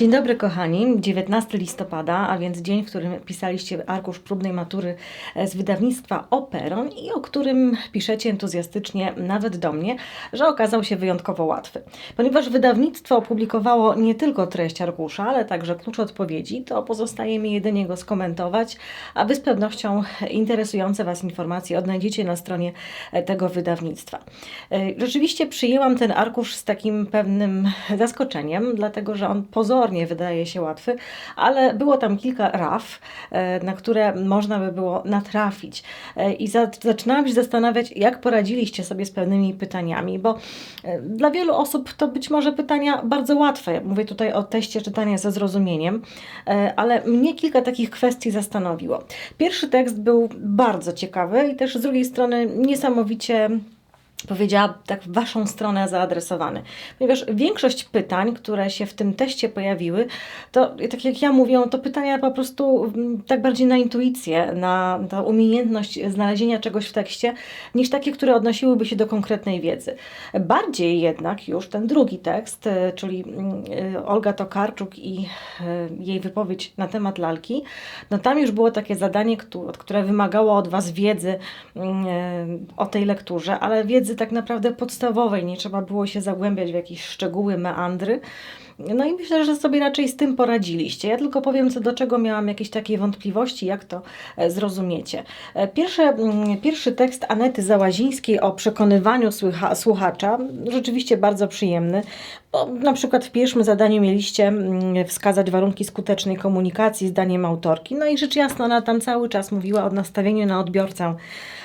Dzień dobry kochani, 19 listopada, a więc dzień, w którym pisaliście arkusz próbnej matury e, z wydawnictwa Operon i o którym piszecie entuzjastycznie nawet do mnie, że okazał się wyjątkowo łatwy. Ponieważ wydawnictwo opublikowało nie tylko treść arkusza, ale także klucz odpowiedzi, to pozostaje mi jedynie go skomentować, a Wy z pewnością interesujące Was informacje odnajdziecie na stronie e, tego wydawnictwa. E, Rzeczywiście przyjęłam ten arkusz z takim pewnym zaskoczeniem, dlatego że on pozornie wydaje się łatwy, ale było tam kilka raf, e, na które można by było natrafić. E, I za, zaczynałam się zastanawiać, jak poradziliście sobie z pewnymi pytaniami, bo e, dla wielu osób to być może pytania bardzo łatwe. Mówię tutaj o teście czytania ze zrozumieniem, ale mnie kilka takich kwestii zastanowiło. Pierwszy tekst był bardzo ciekawy i też z drugiej strony niesamowicie powiedziała tak w Waszą stronę zaadresowany. Ponieważ większość pytań, które się w tym teście pojawiły, to tak jak ja mówię, to pytania po prostu mm, tak bardziej na intuicję, na tą umiejętność znalezienia czegoś w tekście, niż takie, które odnosiłyby się do konkretnej wiedzy. Bardziej jednak już ten drugi tekst, e, czyli mm, e, Olga Tokarczuk i e, jej wypowiedź na temat lalki, no tam już było takie zadanie, któ- które wymagało od Was wiedzy mm, o tej lekturze, ale wiedzy tak naprawdę podstawowej, nie trzeba było się zagłębiać w jakieś szczegóły, meandry. No i myślę, że sobie raczej z tym poradziliście. Ja tylko powiem, co do czego miałam jakieś takie wątpliwości, jak to e, zrozumiecie. E, Pierwsze, mm, pierwszy tekst Anety Załazińskiej o przekonywaniu słucha, słuchacza, rzeczywiście bardzo przyjemny, bo na przykład w pierwszym zadaniu mieliście mm, wskazać warunki skutecznej komunikacji zdaniem autorki. No i rzecz jasna, ona tam cały czas mówiła o nastawieniu na odbiorcę,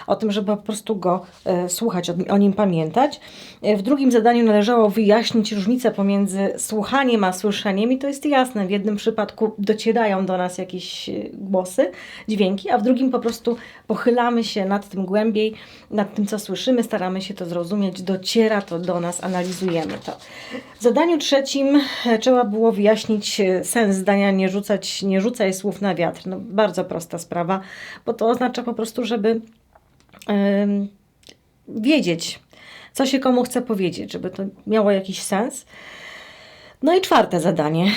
o tym, żeby po prostu go e, słuchać, o, nim pamiętać. W drugim zadaniu należało wyjaśnić różnicę pomiędzy słuchaniem a słyszeniem i to jest jasne. W jednym przypadku docierają do nas jakieś e, głosy, dźwięki, a w drugim po prostu pochylamy się nad tym głębiej, nad tym, co słyszymy, staramy się to zrozumieć, dociera to do nas, analizujemy to. W zadaniu trzecim e, trzeba było wyjaśnić e, sens zdania nie rzucać, nie rzucaj słów na wiatr. No, bardzo prosta sprawa, bo to oznacza po prostu, żeby em, wiedzieć, co się komu chce powiedzieć, żeby to miało jakiś sens. No i czwarte zadanie.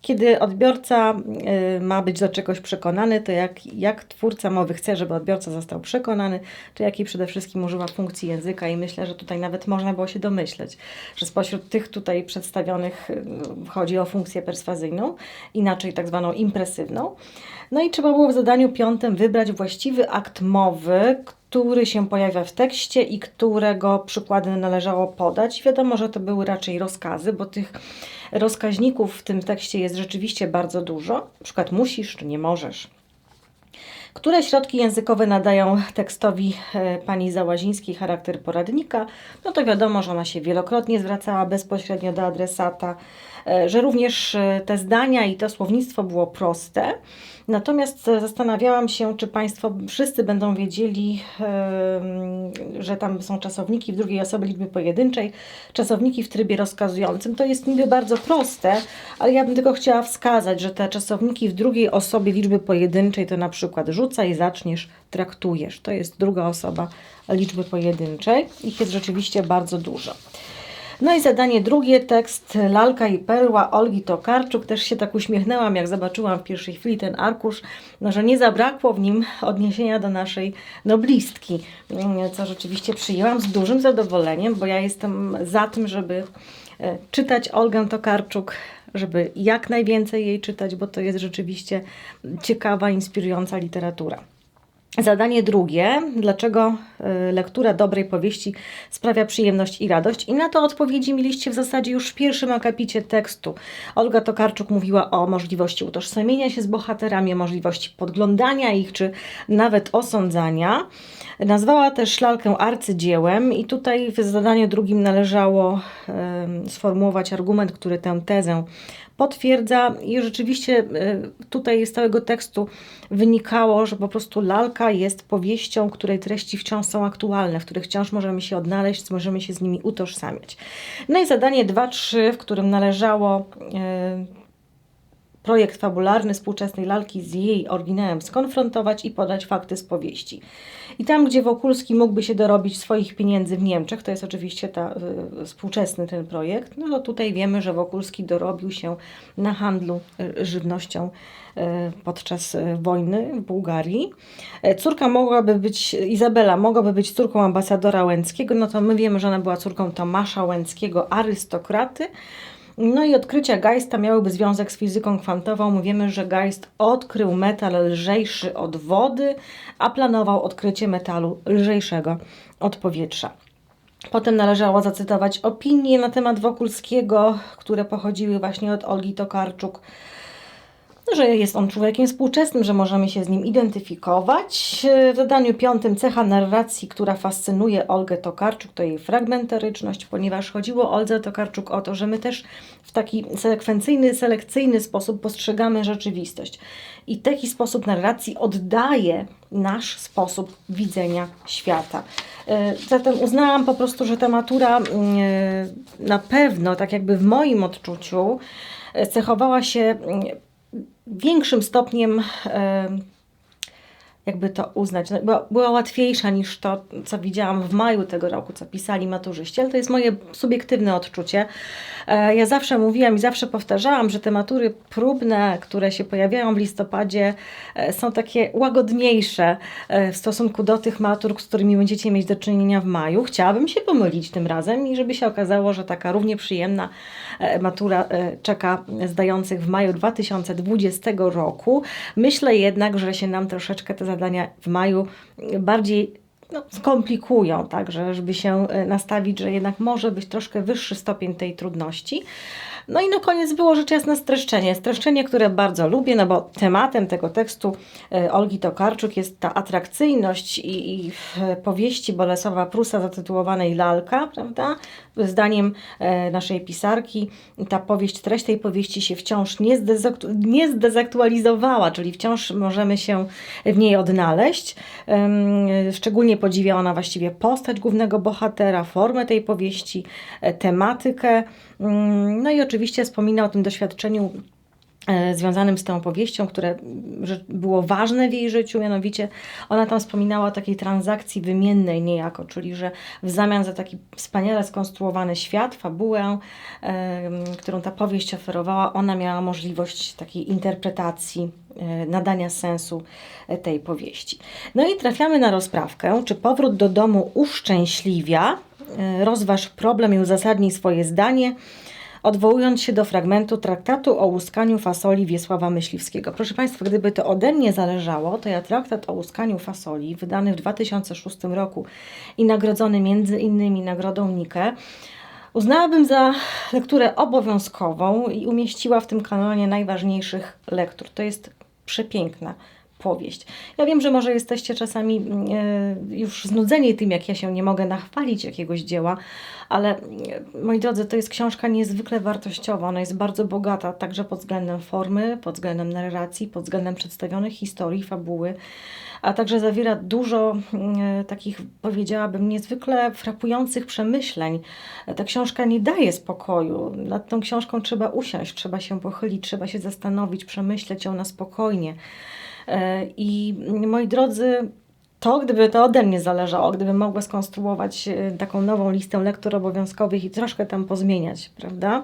Kiedy odbiorca y, ma być do czegoś przekonany, to jak, jak twórca mowy chce, żeby odbiorca został przekonany, to jakiej przede wszystkim używa funkcji języka i myślę, że tutaj nawet można było się domyśleć, że spośród tych tutaj przedstawionych y, chodzi o funkcję perswazyjną, inaczej tak zwaną impresywną. No i trzeba było w zadaniu piątym wybrać właściwy akt mowy, się pojawia w tekście i którego przykłady należało podać. Wiadomo, że to były raczej rozkazy, bo tych rozkaźników w tym tekście jest rzeczywiście bardzo dużo. Na przykład musisz czy nie możesz. Które środki językowe nadają tekstowi e, pani Załazińskiej charakter poradnika? No to wiadomo, że ona się wielokrotnie zwracała bezpośrednio do adresata, e, że również e, te zdania i to słownictwo było proste. Natomiast zastanawiałam się, czy Państwo wszyscy będą wiedzieli, że tam są czasowniki w drugiej osobie liczby pojedynczej, czasowniki w trybie rozkazującym. To jest niby bardzo proste, ale ja bym tylko chciała wskazać, że te czasowniki w drugiej osobie liczby pojedynczej to na przykład rzucaj, zaczniesz, traktujesz. To jest druga osoba liczby pojedynczej. Ich jest rzeczywiście bardzo dużo. No i zadanie drugie, tekst Lalka i Perła Olgi Tokarczuk. Też się tak uśmiechnęłam, jak zobaczyłam w pierwszej chwili ten arkusz, no, że nie zabrakło w nim odniesienia do naszej noblistki, co rzeczywiście przyjęłam z dużym zadowoleniem, bo ja jestem za tym, żeby e, czytać Olgę Tokarczuk, żeby jak najwięcej jej czytać, bo to jest rzeczywiście ciekawa, inspirująca literatura. Zadanie drugie, dlaczego y, lektura dobrej powieści sprawia przyjemność i radość? I na to odpowiedzi mieliście w zasadzie już w pierwszym akapicie tekstu. Olga Tokarczuk mówiła o możliwości utożsamienia się z bohaterami, możliwości podglądania ich, czy nawet osądzania. Nazwała też lalkę arcydziełem i tutaj w zadaniu drugim należało em, sformułować argument, który tę tezę potwierdza i rzeczywiście e, tutaj z całego tekstu wynikało, że po prostu lalka jest powieścią, której treści wciąż są aktualne, w których wciąż możemy się odnaleźć, możemy się z nimi utożsamiać. No i zadanie 2-3, w którym należało e, projekt fabularny współczesnej lalki z jej oryginałem skonfrontować i podać fakty z powieści. I tam, gdzie Wokulski mógłby się dorobić swoich pieniędzy w Niemczech, to jest oczywiście ta, y, współczesny ten projekt, no to tutaj wiemy, że Wokulski dorobił się na handlu y, żywnością y, podczas y, wojny w Bułgarii. E, Córka mogłaby być, Izabela mogłaby być córką ambasadora Łęckiego, no to my wiemy, że ona była córką Tomasza Łęckiego, arystokraty. No i odkrycia Geista miałyby związek z fizyką kwantową. Mówimy, że Geist odkrył metal lżejszy od wody, a planował odkrycie metalu lżejszego od powietrza. Potem należało zacytować opinie na temat Wokulskiego, które pochodziły właśnie od Olgi Tokarczuk, że jest on człowiekiem współczesnym, że możemy się z nim identyfikować. W zadaniu piątym cecha narracji, która fascynuje Olgę Tokarczuk, to jej fragmentaryczność, ponieważ chodziło Oldze Tokarczuk o to, że my też w taki sekwencyjny, selekcyjny sposób postrzegamy rzeczywistość. I taki sposób narracji oddaje nasz sposób widzenia świata. E, Zatem uznałam po prostu, że ta matura mm, e, na pewno, tak jakby w moim odczuciu, e, cechowała się mm, większym stopniem, e, jakby to uznać, no, była, była łatwiejsza niż to, co widziałam w maju tego roku, co pisali maturzyści, ale to jest moje subiektywne odczucie. E, Ja zawsze mówiłam i zawsze powtarzałam, że te matury próbne, które się pojawiają w listopadzie, e, są takie łagodniejsze e, w stosunku do tych matur, z którymi będziecie mieć do czynienia w maju. Chciałabym się pomylić tym razem i żeby się okazało, że taka równie przyjemna matura czeka zdających w maju 2020 roku. Myślę jednak, że się nam troszeczkę te zadania w maju bardziej no, skomplikują, tak, że żeby się e, nastawić, że jednak może być troszkę wyższy stopień tej trudności. No i na koniec było rzecz jasna streszczenie. Streszczenie, które bardzo lubię, no bo tematem tego tekstu e, Olgi Tokarczuk jest ta atrakcyjność i, i powieści Bolesława Prusa zatytułowanej Lalka, prawda? Zdaniem e, naszej pisarki ta powieść, treść tej powieści się wciąż nie, zdezaktu- nie zdezaktualizowała, czyli wciąż możemy się w niej odnaleźć. Szczególnie podziwia ona właściwie postać głównego bohatera, formę tej powieści, e, tematykę. Mm, No i oczywiście wspomina o tym doświadczeniu związanym z tą powieścią, które było ważne w jej życiu, mianowicie ona tam wspominała o takiej transakcji wymiennej niejako, czyli że w zamian za taki wspaniale skonstruowany świat, fabułę, em, którą ta powieść oferowała, ona miała możliwość takiej interpretacji, e, nadania sensu e, tej powieści. No i trafiamy na rozprawkę, czy powrót do domu uszczęśliwia, e, rozważ problem i uzasadnij swoje zdanie, odwołując się do fragmentu traktatu o łuskaniu fasoli Wiesława Myśliwskiego. Proszę Państwa, gdyby to ode mnie zależało, to ja traktat o łuskaniu fasoli, wydany w 2006 roku i nagrodzony między innymi Nagrodą Nike, uznałabym za lekturę obowiązkową i umieściła w tym kanonie najważniejszych lektur. To jest przepiękna powieść. Ja wiem, że może jesteście czasami e, już znudzeni tym, jak ja się nie mogę nachwalić jakiegoś dzieła, ale e, moi drodzy, to jest książka niezwykle wartościowa. Ona jest bardzo bogata, także pod względem formy, pod względem narracji, pod względem przedstawionych historii, fabuły, a także zawiera dużo e, takich, powiedziałabym, niezwykle frapujących przemyśleń. Ta książka nie daje spokoju. Nad tą książką trzeba usiąść, trzeba się pochylić, trzeba się zastanowić, przemyśleć ją na spokojnie. E, I moi drodzy, to gdyby to ode mnie zależało, gdybym mogła skonstruować e, taką nową listę lektur obowiązkowych i troszkę tam pozmieniać, prawda?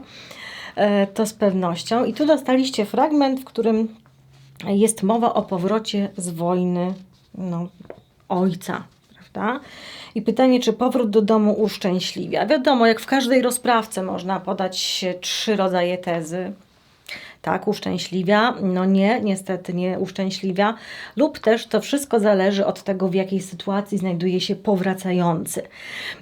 E, To z pewnością. I tu dostaliście fragment, w którym jest mowa o powrocie z wojny no, ojca, prawda? I pytanie, czy powrót do domu uszczęśliwia. Wiadomo, jak w każdej rozprawce można podać trzy rodzaje tezy. Tak, uszczęśliwia, no nie, niestety nie uszczęśliwia, lub też to wszystko zależy od tego, w jakiej sytuacji znajduje się powracający.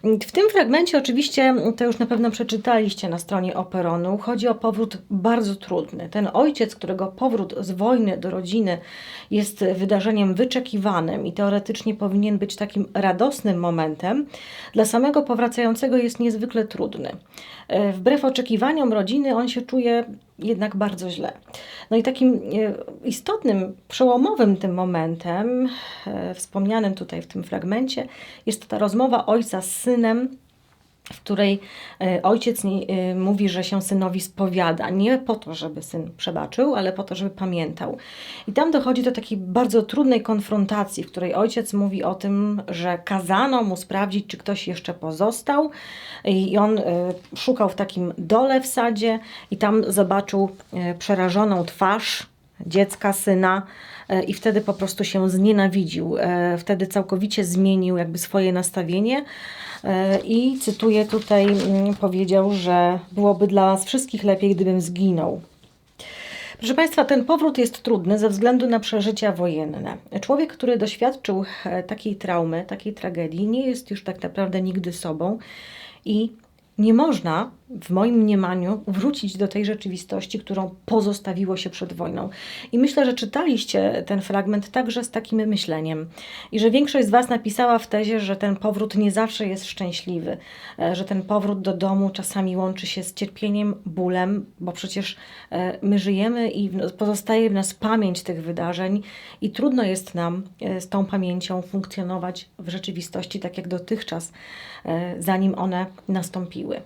W tym fragmencie, oczywiście, to już na pewno przeczytaliście na stronie Operonu, chodzi o powrót bardzo trudny. Ten ojciec, którego powrót z wojny do rodziny jest wydarzeniem wyczekiwanym i teoretycznie powinien być takim radosnym momentem, dla samego powracającego jest niezwykle trudny. E, Wbrew oczekiwaniom rodziny, on się czuje jednak bardzo źle. No i takim e, istotnym, przełomowym tym momentem, e, wspomnianym tutaj w tym fragmencie, jest ta rozmowa ojca z synem w której e, ojciec e, mówi, że się synowi spowiada. Nie po to, żeby syn przebaczył, ale po to, żeby pamiętał. I tam dochodzi do takiej bardzo trudnej konfrontacji, w której ojciec mówi o tym, że kazano mu sprawdzić, czy ktoś jeszcze pozostał. I on e, szukał w takim dole w sadzie i tam zobaczył przerażoną twarz dziecka, syna e, i wtedy po prostu się znienawidził. E, Wtedy całkowicie zmienił jakby swoje nastawienie E, i cytuję tutaj, mm, powiedział, że byłoby dla nas wszystkich lepiej, gdybym zginął. Proszę Państwa, ten powrót jest trudny ze względu na przeżycia wojenne. Człowiek, który doświadczył takiej traumy, takiej tragedii, nie jest już tak naprawdę nigdy sobą i nie można, w moim mniemaniu, wrócić do tej rzeczywistości, którą pozostawiło się przed wojną. I myślę, że czytaliście ten fragment także z takim myśleniem. I że większość z Was napisała w tezie, że ten powrót nie zawsze jest szczęśliwy, e, że ten powrót do domu czasami łączy się z cierpieniem, bólem, bo przecież e, my żyjemy i pozostaje w nas pamięć tych wydarzeń, i trudno jest nam e, z tą pamięcią funkcjonować w rzeczywistości tak jak dotychczas, zanim one nastąpiły.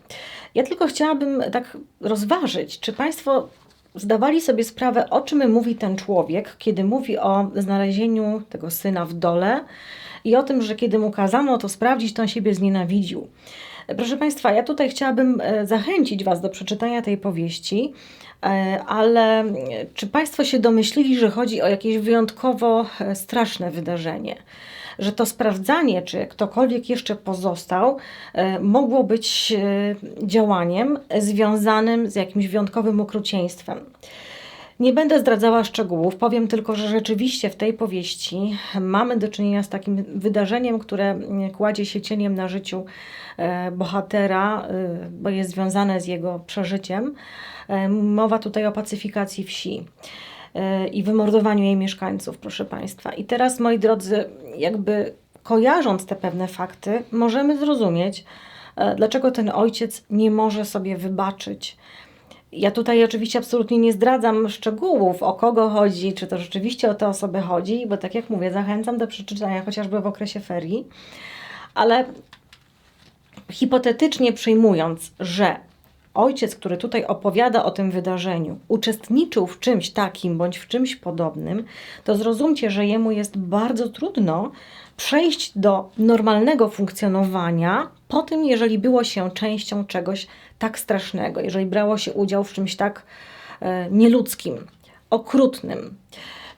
Ja tylko chciałabym tak rozważyć, czy Państwo zdawali sobie sprawę, o czym mówi ten człowiek, kiedy mówi o znalezieniu tego syna w dole i o tym, że kiedy mu kazano to sprawdzić, to on siebie znienawidził. Proszę Państwa, ja tutaj chciałabym e, zachęcić Was do przeczytania tej powieści, e, ale e, czy Państwo się domyślili, że chodzi o jakieś wyjątkowo straszne wydarzenie? Że to sprawdzanie, czy ktokolwiek jeszcze pozostał, e, mogło być e, działaniem związanym z jakimś wyjątkowym okrucieństwem. Nie będę zdradzała szczegółów, powiem tylko, że rzeczywiście w tej powieści mamy do czynienia z takim wydarzeniem, które mm, kładzie się cieniem na życiu e, bohatera, bo jest związane z jego przeżyciem. Mowa tutaj o pacyfikacji wsi i wymordowaniu jej mieszkańców, proszę Państwa. I teraz, moi drodzy, jakby kojarząc te pewne fakty, możemy zrozumieć, e, dlaczego ten ojciec nie może sobie wybaczyć. Ja tutaj oczywiście absolutnie nie zdradzam szczegółów, o kogo chodzi, czy to rzeczywiście o tę osobę chodzi, bo tak jak mówię, zachęcam do przeczytania chociażby w okresie ferii, ale hipotetycznie przyjmując, że ojciec, który tutaj opowiada o tym wydarzeniu, uczestniczył w czymś takim bądź w czymś podobnym, to zrozumcie, że jemu jest bardzo trudno przejść do normalnego funkcjonowania po tym, jeżeli było się częścią czegoś tak strasznego, jeżeli brało się udział w czymś tak e, nieludzkim, okrutnym.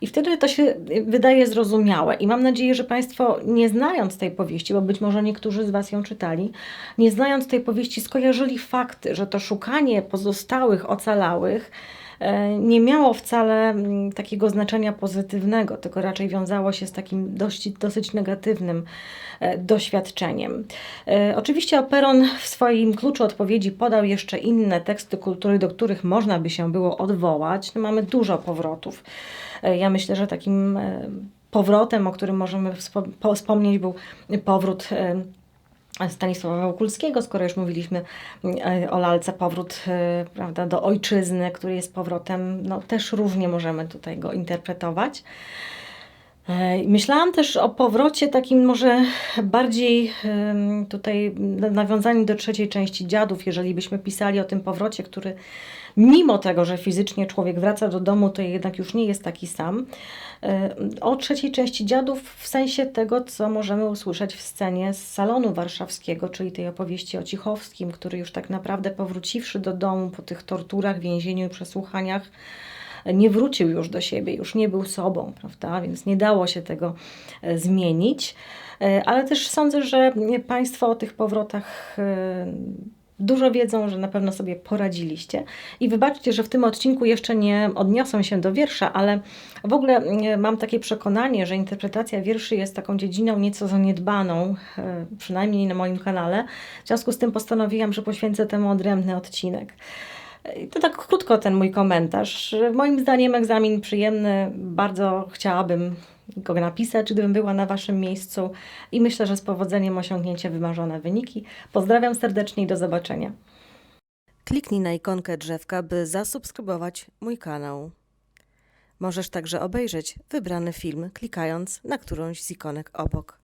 I wtedy to się wydaje zrozumiałe. I mam nadzieję, że Państwo, nie znając tej powieści, bo być może niektórzy z Was ją czytali, nie znając tej powieści, skojarzyli fakty, że to szukanie pozostałych, ocalałych e, nie miało wcale mm, takiego znaczenia pozytywnego, tylko raczej wiązało się z takim dość, dosyć negatywnym e, doświadczeniem. E, Oczywiście Operon w swoim kluczu odpowiedzi podał jeszcze inne teksty kultury, do których można by się było odwołać. No, mamy dużo powrotów. E, Ja myślę, że takim e, powrotem, o którym możemy wspo- po- wspomnieć, był powrót e, Stanisława Wokulskiego, skoro już mówiliśmy o lalce, powrót prawda, do ojczyzny, który jest powrotem, no też różnie możemy tutaj go interpretować. Myślałam też o powrocie takim może bardziej tutaj nawiązaniu do trzeciej części dziadów, jeżeli byśmy pisali o tym powrocie, który mimo tego, że fizycznie człowiek wraca do domu, to jednak już nie jest taki sam. E, O trzeciej części dziadów w sensie tego, co możemy usłyszeć w scenie z salonu warszawskiego, czyli tej opowieści o Cichowskim, który już tak naprawdę powróciwszy do domu po tych torturach, więzieniu i przesłuchaniach, nie wrócił już do siebie, już nie był sobą, prawda? Więc nie dało się tego e, zmienić. E, Ale też sądzę, że Państwo o tych powrotach dużo wiedzą, że na pewno sobie poradziliście. I wybaczcie, że w tym odcinku jeszcze nie odniosę się do wiersza, ale w ogóle e, mam takie przekonanie, że interpretacja wierszy jest taką dziedziną nieco zaniedbaną, e, przynajmniej na moim kanale. W związku z tym postanowiłam, że poświęcę temu odrębny odcinek. I To tak krótko ten mój komentarz. Moim zdaniem egzamin przyjemny, bardzo chciałabym go napisać, gdybym była na Waszym miejscu i myślę, że z powodzeniem osiągnięcie wymarzone wyniki. Pozdrawiam serdecznie i do zobaczenia. Kliknij na ikonkę drzewka, by zasubskrybować mój kanał. Możesz także obejrzeć wybrany film, klikając na którąś z ikonek obok.